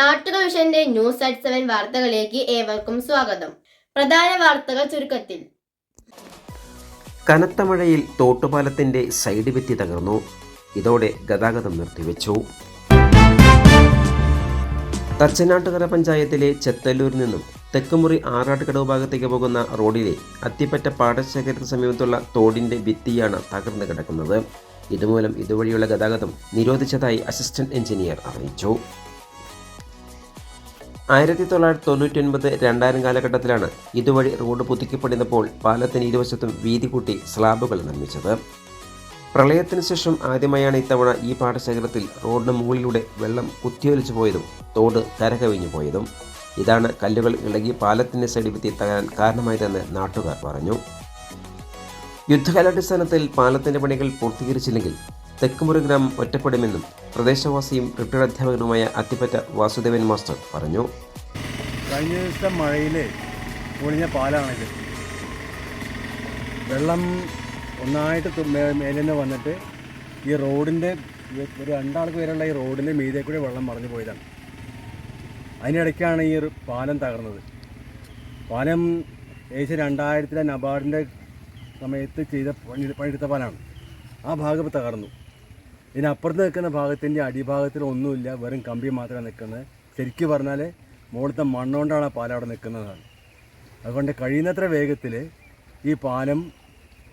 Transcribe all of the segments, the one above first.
നാട്ടുകൾ വിഷന്റെ news at seven വാർത്തകളിലേക്ക് ഏവർക്കും സ്വാഗതം. പ്രധാന വാർത്തകൾ ചുരുക്കത്തിൽ. കനത്ത മഴയിൽ തോട്ടുപാലത്തിന്റെ സൈഡ് വെറ്റി തകർന്നു. ഇതോടെ ഗതാഗതം നിർത്തിവെച്ചു. തച്ചനാട്ടുകര പഞ്ചായത്തിലെ ചെത്തല്ലൂരിൽ നിന്നും തെക്കുമുറി ആറാട്ടുകടവ് ഭാഗത്തേക്ക് പോകുന്ന റോഡിലെ അത്തിപ്പറ്റ പാടശേഖരത്തിന് സമീപത്തുള്ള തോടിന്റെ ഭിത്തിയാണ് തകർന്നു കിടക്കുന്നത്. ഇതുമൂലം ഇതുവഴിയുള്ള ഗതാഗതം നിരോധിച്ചതായി അസിസ്റ്റന്റ് എഞ്ചിനീയർ അറിയിച്ചു. ആയിരത്തി തൊള്ളായിരത്തി തൊണ്ണൂറ്റി ഒൻപത് രണ്ടായിരം കാലഘട്ടത്തിലാണ് ഇതുവഴി റോഡ് പുതുക്കിപ്പണിതപ്പോൾ പാലത്തിന് ഇരുവശത്തും വീതി കൂട്ടി സ്ലാബുകൾ നിർമ്മിച്ചത്. പ്രളയത്തിന് ശേഷം ആദ്യമായാണ് ഇത്തവണ ഈ പാടശേഖരത്തിൽ റോഡിന് മുകളിലൂടെ വെള്ളം കുത്തിയൊലിച്ചു പോയതും തോട് കരകവിഞ്ഞു പോയതും. ഇതാണ് കല്ലുകൾ ഇളകി പാലത്തിന്റെ സൈഡിപ്പത്തി തകരാൻ കാരണമായതെന്ന് നാട്ടുകാർ പറഞ്ഞു. യുദ്ധകാലാടിസ്ഥാനത്തിൽ പാലത്തിന്റെ പണികൾ പൂർത്തീകരിച്ചില്ലെങ്കിൽ തെക്കുമുറി ഗ്രാമം ഒറ്റപ്പെടുമെന്നും പ്രദേശവാസിയും റിട്ടയർഡ് അധ്യാപകനുമായ അത്തിപ്പറ്റ വാസുദേവൻ മാസ്റ്റർ പറഞ്ഞു. കഴിഞ്ഞ ദിവസത്തെ മഴയിൽ പൊളിഞ്ഞ പാലാണിത്. വെള്ളം ഒന്നായിട്ട് നിന്ന് വന്നിട്ട് ഈ റോഡിന്റെ ഒരു രണ്ടാൾക്ക് വരെയുള്ള ഈ റോഡിന്റെ മീതെ കൂടി വെള്ളം മറിഞ്ഞു പോയതാണ്. അതിനിടയ്ക്കാണ് ഈ പാലം തകർന്നത്. പാലം ഏകദേശം രണ്ടായിരത്തിലെ നബാർഡിന്റെ സമയത്ത് ചെയ്ത പണി പണിയെടുത്ത പാലാണ്. ആ ഭാഗം തകർന്നു. ഇതിനപ്പുറത്ത് നിൽക്കുന്ന ഭാഗത്തിന്റെ അടിഭാഗത്തിൽ ഒന്നുമില്ല വെറും കമ്പി മാത്രമേ നിൽക്കുന്നത്. ശരിക്കും പറഞ്ഞാൽ മുകളിലത്തെ മണ്ണുകൊണ്ടാണ് ആ പാലം അവിടെ നിൽക്കുന്നതാണ് അതുകൊണ്ട് കഴിയുന്നത്ര വേഗത്തിൽ ഈ പാലം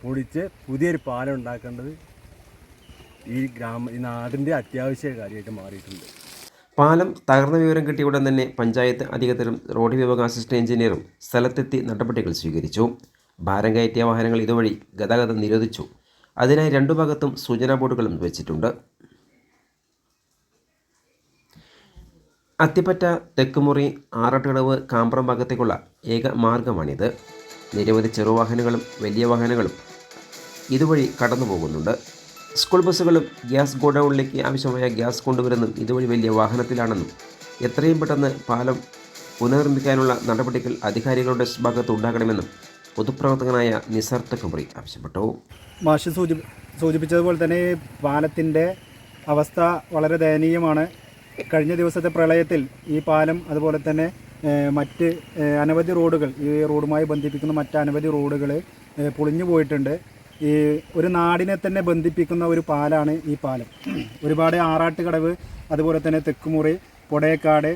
പൊടിച്ച് പുതിയൊരു പാലം ഉണ്ടാക്കേണ്ടത് ഈ ഗ്രാമ ഈ നാടിന്റെ അത്യാവശ്യ കാര്യമായിട്ട് മാറിയിട്ടുണ്ട്. പാലം തകർന്ന വിവരം കിട്ടിയ ഉടൻ തന്നെ പഞ്ചായത്ത് അധികൃതരും റോഡ് വിഭാഗം അസിസ്റ്റന്റ് എഞ്ചിനീയറും സ്ഥലത്തെത്തി നടപടികൾ സ്വീകരിച്ചു. ഭാരം കയറ്റിയ വാഹനങ്ങൾ ഇതുവഴി ഗതാഗതം നിരോധിച്ചു. അതിനായി രണ്ടു ഭാഗത്തും സൂചനാ ബോർഡുകളും വെച്ചിട്ടുണ്ട്. അത്തിപ്പറ്റ തെക്കുമുറി ആറാട്ടുകടവ് കാമ്പ്രം ഭാഗത്തേക്കുള്ള ഏക മാർഗമാണിത്. നിരവധി ചെറുവാഹനങ്ങളും വലിയ വാഹനങ്ങളും ഇതുവഴി കടന്നു പോകുന്നുണ്ട് സ്കൂൾ ബസ്സുകളും ഗ്യാസ് ഗോഡൌണിലേക്ക് ആവശ്യമായ ഗ്യാസ് കൊണ്ടുവരുന്നതും ഇതുവഴി വലിയ വാഹനത്തിലാണെന്നും എത്രയും പെട്ടെന്ന് പാലം പുനർനിർമ്മിക്കാനുള്ള നടപടികൾ അധികാരികളുടെ ഭാഗത്ത് ഉണ്ടാകണമെന്നും പൊതുപ്രവർത്തകനായ നിസാർ തക്കബറി ആവശ്യപ്പെട്ടു. മാഷ് സൂചി സൂചിപ്പിച്ചതുപോലെ തന്നെ പാലത്തിന്റെ അവസ്ഥ വളരെ ദയനീയമാണ്. കഴിഞ്ഞ ദിവസത്തെ പ്രളയത്തിൽ ഈ പാലം അതുപോലെ തന്നെ മറ്റ് അനവധി റോഡുകൾ ഈ റോഡുമായി ബന്ധിപ്പിക്കുന്ന മറ്റ് അനവധി റോഡുകൾ പൊളിഞ്ഞു പോയിട്ടുണ്ട്. ഈ ഒരു നാടിനെ തന്നെ ബന്ധിപ്പിക്കുന്ന ഒരു പാലാണ് ഈ പാലം. ഒരുപാട് ആറാട്ടുകടവ് അതുപോലെ തന്നെ തെക്കുമുറി പൊടയക്കാട്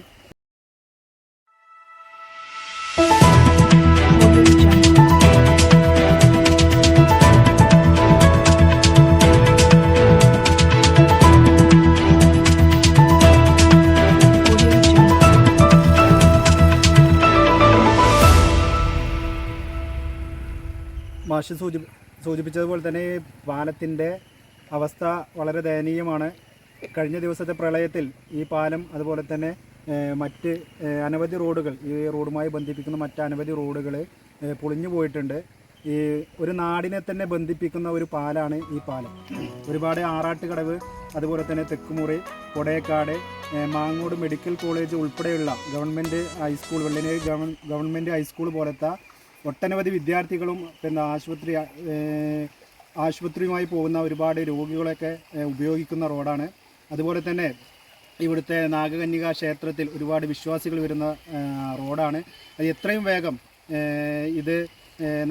മാഷ് സൂചി സൂചിപ്പിച്ചതുപോലെ തന്നെ ഈ പാലത്തിന്റെ അവസ്ഥ വളരെ ദയനീയമാണ്. കഴിഞ്ഞ ദിവസത്തെ പ്രളയത്തിൽ ഈ പാലം അതുപോലെ തന്നെ മറ്റ് അനവധി റോഡുകൾ ഈ റോഡുമായി ബന്ധിപ്പിക്കുന്ന മറ്റ് അനവധി റോഡുകൾ പൊളിഞ്ഞു പോയിട്ടുണ്ട്. ഈ ഒരു നാടിനെ തന്നെ ബന്ധിപ്പിക്കുന്ന ഒരു പാലാണ് ഈ പാലം. ഒരുപാട് ആറാട്ടുകടവ് അതുപോലെ തന്നെ തെക്കുമുറി കൊടയക്കാട് മാങ്ങോട് മെഡിക്കൽ കോളേജ് ഉൾപ്പെടെയുള്ള ഗവൺമെന്റ് ഹൈസ്കൂൾ ഗവൺ ഗവൺമെന്റ് ഹൈസ്കൂൾ പോലത്തെ ഒട്ടനവധി വിദ്യാർത്ഥികളും പിന്നെ ആശുപത്രി ആശുപത്രിയുമായി പോകുന്ന ഒരുപാട് രോഗികളൊക്കെ ഉപയോഗിക്കുന്ന റോഡാണ്. അതുപോലെ തന്നെ ഇവിടുത്തെ നാഗകന്യക ക്ഷേത്രത്തിൽ ഒരുപാട് വിശ്വാസികൾ വരുന്ന റോഡാണ്. അത് എത്രയും വേഗം ഇത്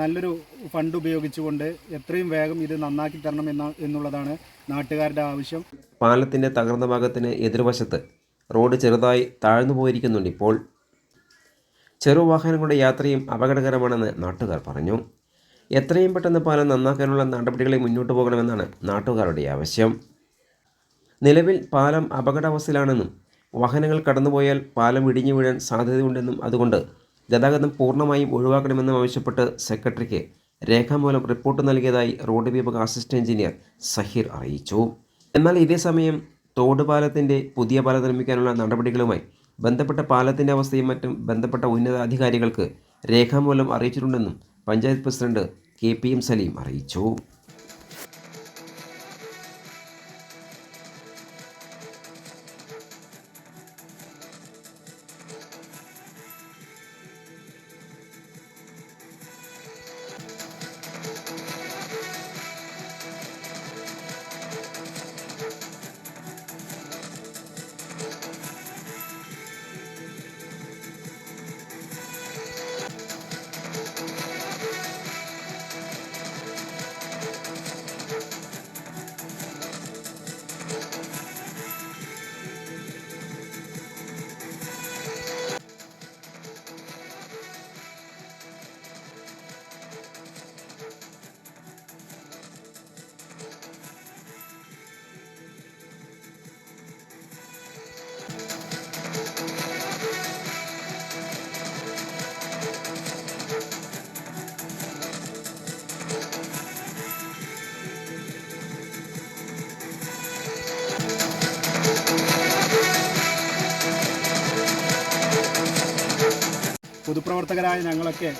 നല്ലൊരു ഫണ്ട് ഉപയോഗിച്ചുകൊണ്ട് എത്രയും വേഗം ഇത് നന്നാക്കി തരണം എന്ന എന്നുള്ളതാണ് നാട്ടുകാരുടെ ആവശ്യം. പാലത്തിന്റെ തകർന്ന ഭാഗത്തിന് എതിർവശത്ത് റോഡ് ചെറുതായി താഴ്ന്നു പോയിരിക്കുന്നുണ്ട് ഇപ്പോൾ ചെറുവാഹനങ്ങളുടെ യാത്രയും അപകടകരമാണെന്ന് നാട്ടുകാർ പറഞ്ഞു. എത്രയും പെട്ടെന്ന് പാലം നന്നാക്കാനുള്ള നടപടികളെ മുന്നോട്ട് പോകണമെന്നാണ് നാട്ടുകാരുടെ ആവശ്യം. നിലവിൽ പാലം അപകടാവസ്ഥയിലാണെന്നും വാഹനങ്ങൾ കടന്നുപോയാൽ പാലം ഇടിഞ്ഞു വീഴാൻ സാധ്യതയുണ്ടെന്നും അതുകൊണ്ട് ഗതാഗതം പൂർണമായും ഒഴിവാക്കണമെന്നും ആവശ്യപ്പെട്ട് സെക്രട്ടറിക്ക് രേഖാമൂലം റിപ്പോർട്ട് നൽകിയതായി റോഡ് വിഭാഗ അസിസ്റ്റന്റ് എഞ്ചിനീയർ സഹീർ അറിയിച്ചു. എന്നാൽ ഇതേ സമയം തോട് പാലത്തിന്റെ പുതിയ പാലം നിർമ്മിക്കാനുള്ള നടപടികളുമായി ബന്ധപ്പെട്ട പാലത്തിന്റെ അവസ്ഥയും മറ്റും ബന്ധപ്പെട്ട ഉന്നതാധികാരികൾക്ക് രേഖാമൂലം അറിയിച്ചിട്ടുണ്ടെന്നും panchayat president K P M Saleem അറിയിച്ചു. പൊതുപ്രവർത്തകരായ ഞങ്ങളൊക്കെ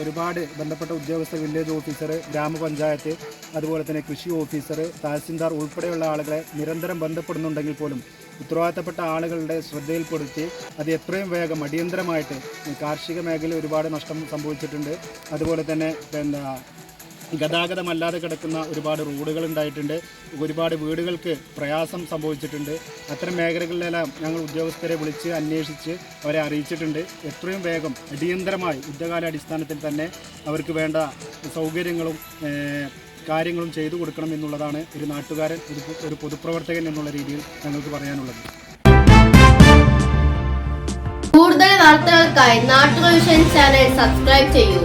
ഒരുപാട് ബന്ധപ്പെട്ട ഉദ്യോഗസ്ഥർ വില്ലേജ് ഓഫീസർ ഗ്രാമപഞ്ചായത്ത് അതുപോലെ തന്നെ കൃഷി ഓഫീസർ തഹസിൽദാർ ഉൾപ്പെടെയുള്ള ആളുകളെ നിരന്തരം ബന്ധപ്പെടുന്നുണ്ടെങ്കിൽ പോലും ഉത്തരവാദിത്തപ്പെട്ട ആളുകളുടെ ശ്രദ്ധയിൽപ്പെടുത്തി അത് എത്രയും വേഗം അടിയന്തരമായിട്ട് കാർഷിക മേഖലയിൽ ഒരുപാട് നഷ്ടം സംഭവിച്ചിട്ടുണ്ട്. അതുപോലെ തന്നെ പിന്നെ ഗതാഗതമല്ലാതെ കിടക്കുന്ന ഒരുപാട് റോഡുകൾ ഉണ്ടായിട്ടുണ്ട് ഒരുപാട് വീടുകൾക്ക് പ്രയാസം സംഭവിച്ചിട്ടുണ്ട്. അത്തരം മേഖലകളിലെല്ലാം ഞങ്ങൾ ഉദ്യോഗസ്ഥരെ വിളിച്ച് അന്വേഷിച്ച് അവരെ അറിയിച്ചിട്ടുണ്ട്. എത്രയും വേഗം അടിയന്തരമായി യുദ്ധകാല അടിസ്ഥാനത്തിൽ തന്നെ അവർക്ക് വേണ്ട സൗകര്യങ്ങളും കാര്യങ്ങളും ചെയ്തു കൊടുക്കണം എന്നുള്ളതാണ് ഒരു നാട്ടുകാരൻ ഒരു ഒരു പൊതുപ്രവർത്തകൻ എന്നുള്ള രീതിയിൽ ഞങ്ങൾക്ക് പറയാനുള്ളത്. കൂടുതൽ വാർത്തകൾക്കായി നാട്ടുകൾ ചാനൽ സബ്സ്ക്രൈബ് ചെയ്യൂ.